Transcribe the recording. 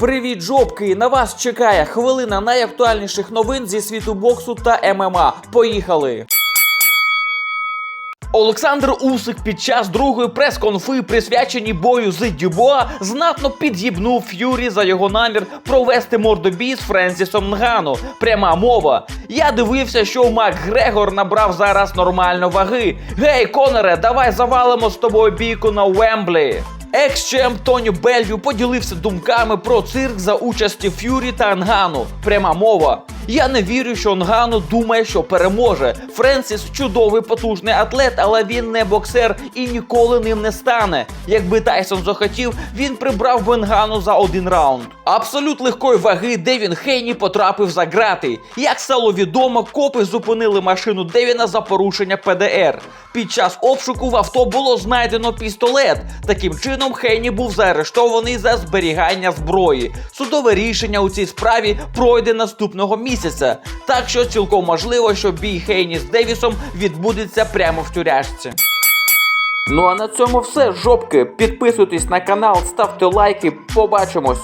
Привіт, жопки! На вас чекає хвилина найактуальніших новин зі світу боксу та ММА. Поїхали! Олександр Усик під час другої прес-конфи, присвяченій бою з Дюбоа, знатно під'їбнув Ф'юрі за його намір провести мордобій з Френсісом Нгану. Пряма мова. Я дивився, що Мак Грегор набрав зараз нормально ваги. Гей, Коноре, давай завалимо з тобою бійку на Уемблі. Екс-чемп Тоні Бельвю поділився думками про цирк за участі Ф'юрі та Ангану. Пряма мова. Я не вірю, що Ангану думає, що переможе. Френсіс чудовий потужний атлет, але він не боксер і ніколи ним не стане. Якби Тайсон захотів, він прибрав би Ангану за один раунд. Абсолют легкої ваги Девін Хейні потрапив за грати. Як стало відомо, копи зупинили машину Девіна за порушення ПДР. Під час обшуку в авто було знайдено пістолет. Таким чином, Хейні був заарештований за зберігання зброї. Судове рішення у цій справі пройде наступного місяця. Так що цілком можливо, що бій Хейні з Девісом відбудеться прямо в тюряшці. Ну а на цьому все, жопки. Підписуйтесь на канал, ставте лайки. Побачимось.